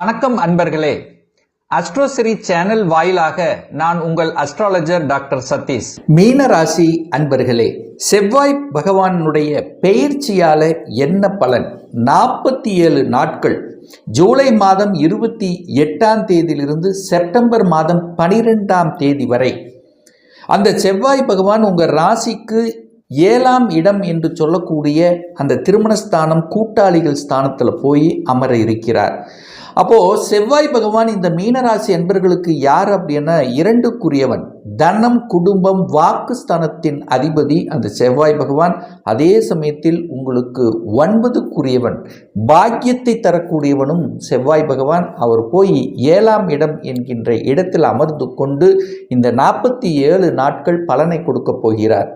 வணக்கம் அன்பர்களே. அஸ்ட்ரோசிரி சேனல் வாயிலாக நான் உங்கள் அஸ்ட்ராலஜர் டாக்டர் சதீஷ். மீன ராசி அன்பர்களே செவ்வாய் பகவானுடைய பெயர்ச்சியால என்ன பலன்? நாற்பத்தி ஏழு நாட்கள். ஜூலை மாதம் இருபத்தி எட்டாம் தேதியிலிருந்து செப்டம்பர் மாதம் பனிரெண்டாம் தேதி வரை. அந்த செவ்வாய் பகவான் உங்கள் ராசிக்கு ஏழாம் இடம் என்று சொல்லக்கூடிய அந்த திருமணஸ்தானம் கூட்டாளிகள் ஸ்தானத்தில் போய் அமர இருக்கிறார். அப்போது செவ்வாய் பகவான் இந்த மீனராசி என்பர்களுக்கு யார் அப்படின்னா இரண்டுக்குரியவன். தனம் குடும்பம் வாக்குஸ்தானத்தின் அதிபதி அந்த செவ்வாய் பகவான். அதே சமயத்தில் உங்களுக்கு ஒன்பதுக்குரியவன் பாக்கியத்தை தரக்கூடியவனும் செவ்வாய் பகவான். அவர் போய் ஏழாம் இடம் என்கின்ற இடத்தில் அமர்ந்து கொண்டு இந்த நாற்பத்தி ஏழு நாட்கள் பலனை கொடுக்கப் போகிறார்.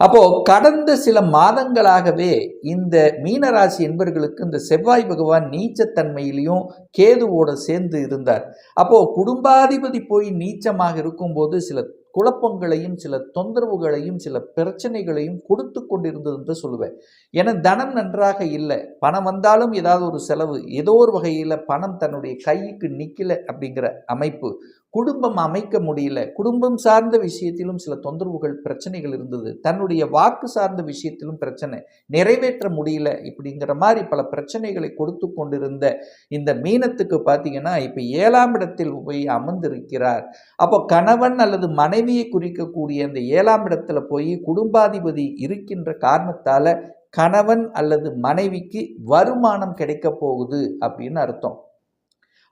அப்போ கடந்த சில மாதங்களாகவே இந்த மீனராசி என்பர்களுக்கு இந்த செவ்வாய் பகவான் நீச்சத்தன்மையிலையும் கேதுவோட சேர்ந்து இருந்தார். அப்போ குடும்பாதிபதி போய் நீச்சமாக இருக்கும்போது சில குழப்பங்களையும் சில தொந்தரவுகளையும் சில பிரச்சனைகளையும் கொடுத்து கொண்டிருந்தது என்று சொல்லுவேன். ஏன்னா தனம் நன்றாக இல்லை. பணம் வந்தாலும் ஏதாவது ஒரு செலவு. ஏதோ ஒரு வகையில் பணம் தன்னுடைய கைக்கு நிற்கல அப்படிங்கிற அமைப்பு. குடும்பம் அமைக்க முடியல. குடும்பம் சார்ந்த விஷயத்திலும் சில தொந்தரவுகள் பிரச்சனைகள் இருந்தது. தன்னுடைய வாக்கு சார்ந்த விஷயத்திலும் பிரச்சனை. நிறைவேற்ற முடியல. இப்படிங்கிற மாதிரி பல பிரச்சனைகளை கொடுத்து கொண்டிருந்த இந்த மீனத்துக்கு பார்த்தீங்கன்னா இப்போ ஏழாம் இடத்தில் போய் அமர்ந்திருக்கிறார். அப்போ கணவன் அல்லது மனைவியை குறிக்கக்கூடிய அந்த ஏழாம் இடத்துல போய் குடும்பாதிபதி இருக்கின்ற காரணத்தால் கணவன் அல்லது மனைவிக்கு வருமானம் கிடைக்க போகுது அப்படின்னு அர்த்தம்.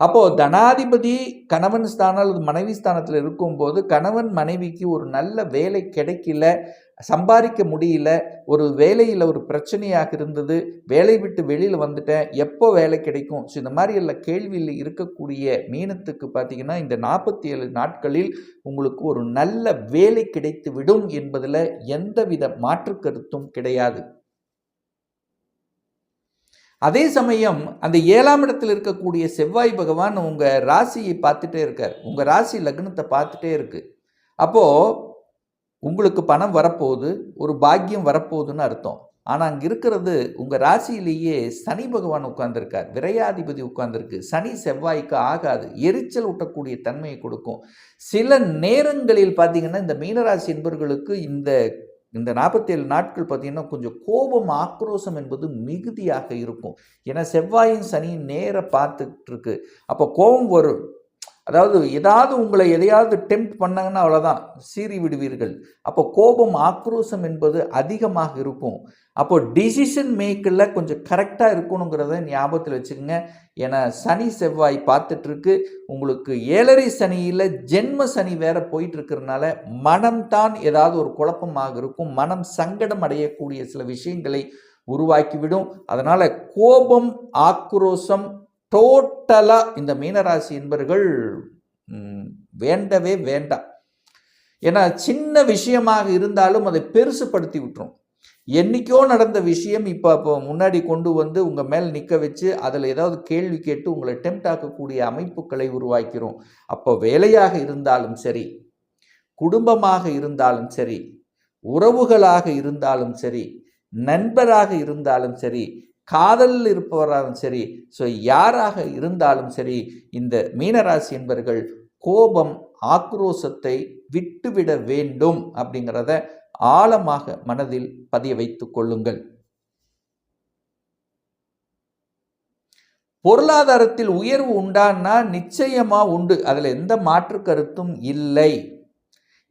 அப்போது தனாதிபதி கணவன் ஸ்தானம் அல்லது மனைவி ஸ்தானத்தில் இருக்கும்போது கணவன் மனைவிக்கு ஒரு நல்ல வேலை கிடைக்கல சம்பாதிக்க முடியல ஒரு வேலையில் ஒரு பிரச்சனையாக இருந்தது வேலை விட்டு வெளியில் வந்துட்டேன் எப்போ வேலை கிடைக்கும்? ஸோ இந்த மாதிரி எல்லாம் கேள்வியில் இருக்கக்கூடிய மீனத்துக்கு பார்த்தீங்கன்னா இந்த நாற்பத்தி ஏழு நாட்களில் உங்களுக்கு ஒரு நல்ல வேலை கிடைத்து விடும் என்பதில் எந்தவித மாற்று கருத்தும் கிடையாது. அதே சமயம் அந்த ஏழாம் இடத்தில் இருக்கக்கூடிய செவ்வாய் பகவான் உங்கள் ராசியை பார்த்துட்டே இருக்கார். உங்கள் ராசி லக்னத்தை பார்த்துட்டே இருக்குது அப்போது உங்களுக்கு பணம் வரப்போகுது ஒரு பாக்கியம் வரப்போகுதுன்னு அர்த்தம். ஆனால் அங்கே இருக்கிறது உங்கள் ராசியிலேயே சனி பகவான் உட்கார்ந்துருக்கார் விரையாதிபதி உட்கார்ந்துருக்கு. சனி செவ்வாய்க்கு ஆகாது எரிச்சல் ஊட்டக்கூடிய தன்மையை கொடுக்கும். சில நேரங்களில் பார்த்தீங்கன்னா இந்த மீனராசி என்பவர்களுக்கு இந்த இந்த நாற்பத்தேழு நாட்கள் பார்த்திங்கன்னா கொஞ்சம் கோபம் ஆக்ரோஷம் என்பது மிகுதியாக இருக்கும். ஏன்னா செவ்வாயின் சனி நேராக பார்த்துட்ருக்கு அப்போ கோபம் வரும். அதாவது ஏதாவது உங்களை எதையாவது டெம்ட் பண்ணாங்கன்னா அவ்வளோதான் சீறி விடுவீர்கள். அப்போ கோபம் ஆக்ரோஷம் என்பது அதிகமாக இருக்கும். அப்போ டிசிஷன் மேக்கில் கொஞ்சம் கரெக்டாக இருக்கணுங்கிறத ஞாபகத்தில் வச்சுக்கோங்க. ஏன்னா சனி செவ்வாய் பார்த்துட்ருக்கு உங்களுக்கு ஏழரை சனியில் ஜென்ம சனி வேற போயிட்டு இருக்கிறதுனால மனம்தான் ஏதாவது ஒரு குழப்பமாக இருக்கும். மனம் சங்கடம் அடையக்கூடிய சில விஷயங்களை உருவாக்கிவிடும். அதனால் கோபம் ஆக்ரோஷம் டோட்டலாக இந்த மீனராசி என்பர்கள் வேண்டவே வேண்டாம். ஏன்னா சின்ன விஷயமாக இருந்தாலும் அதை பெருசுப்படுத்தி விட்டுரும். என்றைக்கோ நடந்த விஷயம் இப்போ இப்போ முன்னாடி கொண்டு வந்து உங்கள் மேல் நிற்க வச்சு அதில் ஏதாவது கேள்வி கேட்டு உங்களை டெம்ட் ஆக்கக்கூடிய அமைப்புகளை உருவாக்கிறோம். அப்போ வேலையாக இருந்தாலும் சரி குடும்பமாக இருந்தாலும் சரி உறவுகளாக இருந்தாலும் சரி நண்பராக இருந்தாலும் சரி காதலில் இருப்பவராலும் சரி ஸோ யாராக இருந்தாலும் சரி இந்த மீனராசி என்பவர்கள் கோபம் ஆக்ரோஷத்தை விட்டுவிட வேண்டும் அப்படிங்கிறத ஆழமாக மனதில் பதிய வைத்துக் கொள்ளுங்கள். பொருளாதாரத்தில் உயர்வு உண்டான்னா நிச்சயமா உண்டு. அதில் எந்த மாற்று கருத்தும் இல்லை.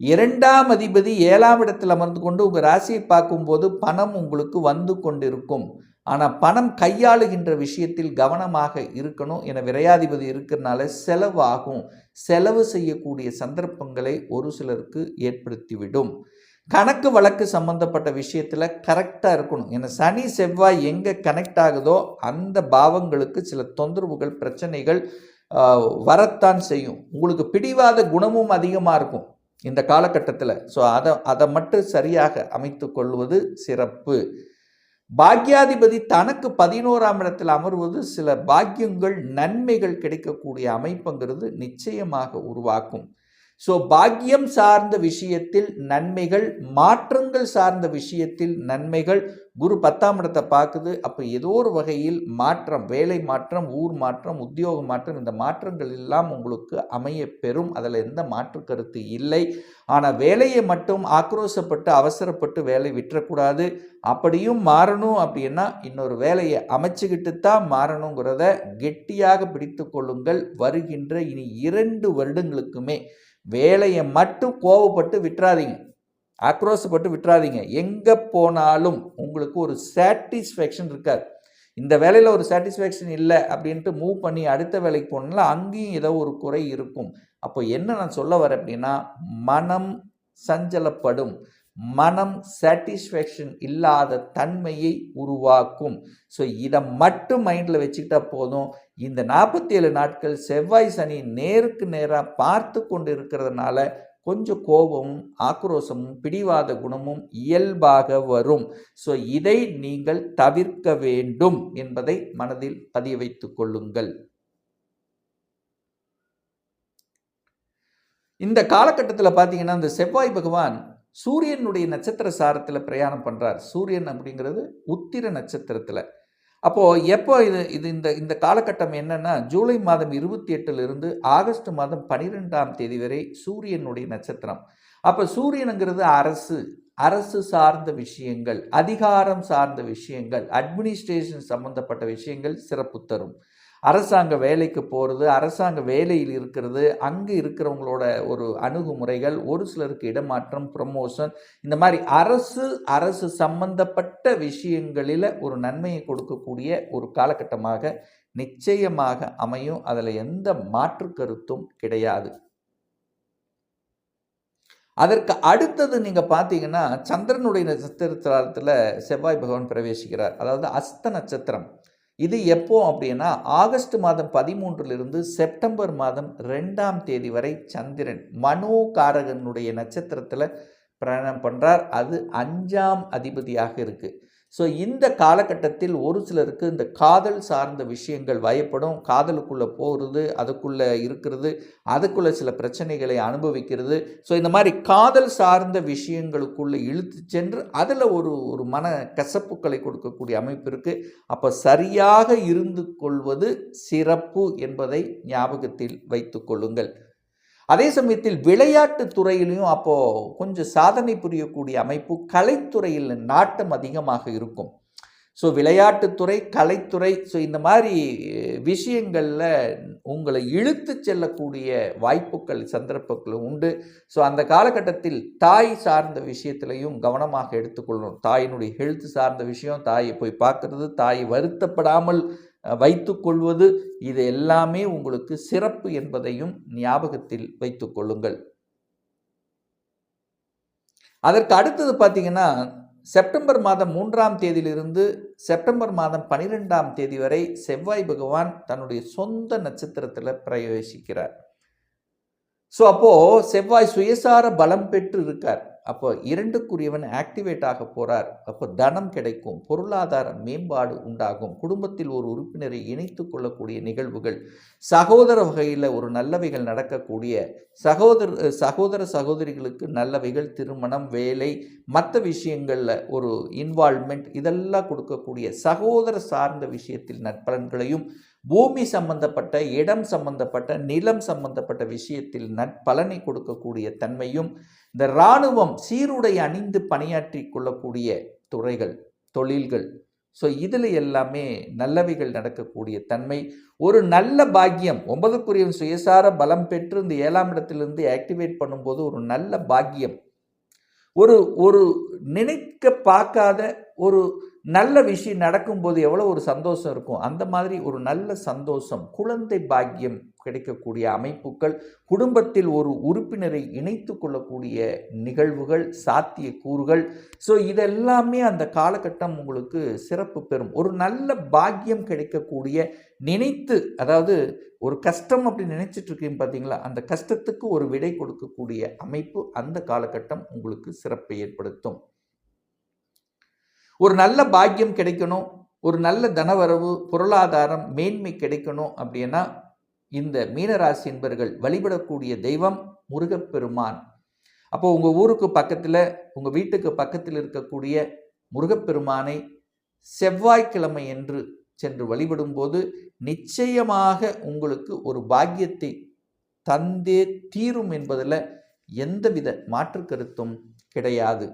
இரண்டாம் அதிபதி ஏழாம் இடத்தில் அமர்ந்து கொண்டு உங்கள் ராசியை பார்க்கும்போது பணம் உங்களுக்கு வந்து கொண்டிருக்கும். ஆனால் பணம் கையாளுகின்ற விஷயத்தில் கவனமாக இருக்கணும். என விரையாதிபதி இருக்கிறனால செலவாகும். செலவு செய்யக்கூடிய சந்தர்ப்பங்களை ஒரு சிலருக்கு ஏற்படுத்திவிடும். கணக்கு வழக்கு சம்பந்தப்பட்ட விஷயத்தில் கரெக்டாக இருக்கணும். ஏன்னா சனி செவ்வாய் எங்கே கனெக்ட் ஆகுதோ அந்த பாவங்களுக்கு சில தொந்தரவுகள் பிரச்சனைகள் வரத்தான் செய்யும். உங்களுக்கு பிடிவாத குணமும் அதிகமாக இருக்கும் இந்த காலகட்டத்தில். ஸோ அதை அதை மட்டும் சரியாக அமைத்து கொள்வது சிறப்பு. பாக்யாதிபதி தனக்கு பதினோராம் இடத்தில் அமர்வது சில பாக்கியங்கள் நன்மைகள் கிடைக்கக்கூடிய அமைப்புங்கிறது நிச்சயமாக உருவாக்கும். ஸோ பாக்கியம் சார்ந்த விஷயத்தில் நன்மைகள் மாற்றங்கள் சார்ந்த விஷயத்தில் நன்மைகள். குரு பத்தாம் இடத்தை பார்க்குது. அப்போ ஏதோ ஒரு வகையில் மாற்றம் வேலை மாற்றம் ஊர் மாற்றம் உத்தியோக மாற்றம் இந்த மாற்றங்கள் எல்லாம் உங்களுக்கு அமைய பெறும். அதில் எந்த மாற்று கருத்து இல்லை. ஆனால் வேலையை மட்டும் ஆக்ரோஷப்பட்டு அவசரப்பட்டு வேலை விட்டுறக்கூடாது. அப்படியும் மாறணும் அப்படின்னா இன்னொரு வேலையை அமைச்சுக்கிட்டு தான் மாறணுங்கிறத கெட்டியாக பிடித்து கொள்ளுங்கள். வருகின்ற இனி இரண்டு வருடங்களுக்குமே வேலையை மட்டும் கோவப்பட்டு விட்டுறாதீங்க. ஆக்ரோஷப்பட்டு விட்டுறாதீங்க. எங்கே போனாலும் உங்களுக்கு ஒரு சாட்டிஸ்ஃபேக்ஷன் இருக்காது. இந்த வேலையில் ஒரு சாட்டிஸ்ஃபேக்ஷன் இல்லை அப்படின்ட்டு மூவ் பண்ணி அடுத்த வேலைக்கு போனால அங்கேயும் ஏதோ ஒரு குறை இருக்கும். அப்போ என்ன நான் சொல்ல வரேன் அப்படின்னா மனம் சஞ்சலப்படும். மனம் சாட்டிஸ்ஃபேக்ஷன் இல்லாத தன்மையை உருவாக்கும். ஸோ இதை மட்டும் மைண்டில் வச்சுக்கிட்டா போதும். இந்த நாற்பத்தி ஏழு நாட்கள் செவ்வாய் சனி நேருக்கு நேராக பார்த்து கொண்டு இருக்கிறதுனால கொஞ்சம் கோபமும் ஆக்ரோஷமும் பிடிவாத குணமும் இயல்பாக வரும். ஸோ இதை நீங்கள் தவிர்க்க வேண்டும் என்பதை மனதில் பதிய வைத்துக் கொள்ளுங்கள். இந்த காலகட்டத்தில் பார்த்தீங்கன்னா இந்த செவ்வாய் பகவான் சூரியனுடைய நட்சத்திர சாரத்தில் பிரயாணம் பண்ணுறார் சூரியன் அப்படிங்கிறது உத்திர நட்சத்திரத்தில். அப்போது எப்போ இது இது இந்த இந்த காலகட்டம் என்னென்னா ஜூலை மாதம் இருபத்தி எட்டுலேருந்து ஆகஸ்ட் மாதம் பனிரெண்டாம் தேதி வரை சூரியனுடைய நட்சத்திரம். அப்போ சூரியனுங்கிறது அரசு அரசு சார்ந்த விஷயங்கள் அதிகாரம் சார்ந்த விஷயங்கள் அட்மினிஸ்ட்ரேஷன் சம்பந்தப்பட்ட விஷயங்கள் சிறப்பு தரும். அரசாங்க வேலைக்கு போகிறது அரசாங்க வேலையில் இருக்கிறது அங்கே இருக்கிறவங்களோட ஒரு அணுகுமுறைகள் ஒரு சிலருக்கு இடமாற்றம் ப்ரமோஷன் இந்த மாதிரி அரசு அரசு சம்பந்தப்பட்ட விஷயங்களில் ஒரு நன்மையை கொடுக்கக்கூடிய ஒரு காலகட்டமாக நிச்சயமாக அமையும். அதில் எந்த மாற்று கருத்தும் கிடையாது. அதற்கு அடுத்தது நீங்கள் பார்த்தீங்கன்னா சந்திரனுடைய நட்சத்திரத்தில் செவ்வாய் பகவான் பிரவேசிக்கிறார். அதாவது அஸ்த நட்சத்திரம். இது எப்போ அப்படின்னா ஆகஸ்ட் மாதம் பதிமூன்றிலிருந்து செப்டம்பர் மாதம் ரெண்டாம் தேதி வரை சந்திரன் மனோகாரகனுடைய நட்சத்திரத்தில் பிரயாணம் பண்ணுறார் அது அஞ்சாம் அதிபதியாக இருக்குது ஸோ இந்த காலகட்டத்தில் ஒரு சிலருக்கு இந்த காதல் சார்ந்த விஷயங்கள் வயப்படும். காதலுக்குள்ளே போகிறது அதுக்குள்ளே இருக்கிறது அதுக்குள்ளே சில பிரச்சனைகளை அனுபவிக்கிறது. ஸோ இந்த மாதிரி காதல் சார்ந்த விஷயங்களுக்குள்ளே இழுத்து சென்று அதில் ஒரு ஒரு மன கசப்புக்களை கொடுக்கக்கூடிய அமைப்பு இருக்குது அப்போ சரியாக இருந்து கொள்வது சிறப்பு என்பதை ஞாபகத்தில் வைத்து கொள்ளுங்கள். அதே சமயத்தில் விளையாட்டு துறையிலையும் அப்போது கொஞ்சம் சாதனை புரியக்கூடிய அமைப்பு கலைத்துறையில் நாட்டம் அதிகமாக இருக்கும். ஸோ விளையாட்டுத்துறை கலைத்துறை ஸோ இந்த மாதிரி விஷயங்களில் உங்களை இழுத்து செல்லக்கூடிய வாய்ப்புகள் சந்தர்ப்பங்களும் உண்டு. ஸோ அந்த காலகட்டத்தில் தாய் சார்ந்த விஷயத்திலையும் கவனமாக எடுத்துக்கொள்ளணும். தாயினுடைய ஹெல்த் சார்ந்த விஷயம் தாயை போய் பார்க்குறது தாய் வருத்தப்படாமல் வைத்துக்கொள்வது இது எல்லாமே உங்களுக்கு சிறப்பு என்பதையும் ஞாபகத்தில் வைத்து கொள்ளுங்கள். அதற்கு அடுத்தது பார்த்தீங்கன்னா செப்டம்பர் மாதம் மூன்றாம் தேதியிலிருந்து செப்டம்பர் மாதம் பனிரெண்டாம் தேதி வரை செவ்வாய் பகவான் தன்னுடைய சொந்த நட்சத்திரத்தில் பிரவேசிக்கிறார். ஸோ அப்போது செவ்வாய் சுயசார பலம் பெற்று இருக்கார். அப்போ இரண்டுக்குரியவன் ஆக்டிவேட் ஆக போகிறார் அப்போ தனம் கிடைக்கும் பொருளாதார மேம்பாடு உண்டாகும் குடும்பத்தில் ஒரு உறுப்பினரை இணைத்து கொள்ளக்கூடிய நிகழ்வுகள் சகோதர வகையில் ஒரு நல்லவைகள் நடக்கக்கூடிய சகோதர சகோதர சகோதரிகளுக்கு நல்லவைகள் திருமணம் வேலை மற்ற விஷயங்களில் ஒரு இன்வால்மெண்ட் இதெல்லாம் கொடுக்கக்கூடிய சகோதர சார்ந்த விஷயத்தில் நற்பலன்களையும் பூமி சம்பந்தப்பட்ட இடம் சம்பந்தப்பட்ட நிலம் சம்பந்தப்பட்ட விஷயத்தில் நற்பலனை கொடுக்கக்கூடிய தன்மையும் இந்த இராணுவம் சீருடை அணிந்து பணியாற்றி கொள்ளக்கூடிய துறைகள் தொழில்கள். ஸோ இதில் எல்லாமே நல்லவைகள் நடக்கக்கூடிய தன்மை. ஒரு நல்ல பாக்கியம் ஒன்பதுக்குரிய சுயசார பலம் பெற்று இந்த ஏழாம் இடத்திலிருந்து ஆக்டிவேட் பண்ணும்போது ஒரு நல்ல பாக்கியம். ஒரு ஒரு நினைக்க பார்க்காத ஒரு நல்ல விஷயம் நடக்கும்போது எவ்வளோ ஒரு சந்தோஷம் இருக்கும். அந்த மாதிரி ஒரு நல்ல சந்தோஷம் குழந்தை பாக்கியம் கிடைக்கக்கூடிய அமைப்புகள் குடும்பத்தில் ஒரு உறுப்பினரை இணைத்து கொள்ளக்கூடிய நிகழ்வுகள் சாத்திய கூறுகள் ஸோ இதெல்லாமே அந்த காலகட்டம் உங்களுக்கு சிறப்பு பெறும். ஒரு நல்ல பாக்கியம் கிடைக்கக்கூடிய நினைத்து அதாவது ஒரு கஷ்டம் அப்படி நினைச்சிட்டு இருக்கீங்க பார்த்தீங்களா அந்த கஷ்டத்துக்கு ஒரு விடை கொடுக்கக்கூடிய அமைப்பு அந்த காலகட்டம் உங்களுக்கு சிறப்பை ஏற்படுத்தும். ஒரு நல்ல பாக்கியம் கிடைக்கணும் ஒரு நல்ல தனவரவு பொருளாதாரம் மேன்மை கிடைக்கணும் அப்படின்னா இந்த மீனராசி என்பர்கள் வழிபடக்கூடிய தெய்வம் முருகப்பெருமான். அப்போ உங்கள் ஊருக்கு பக்கத்தில் உங்கள் வீட்டுக்கு பக்கத்தில் இருக்கக்கூடிய முருகப்பெருமானை செவ்வாய்க்கிழமை என்று சென்று வழிபடும்போது நிச்சயமாக உங்களுக்கு ஒரு பாக்கியத்தை தந்தே தீரும் என்பதில் எந்தவித மாற்று கருத்தும் கிடையாது.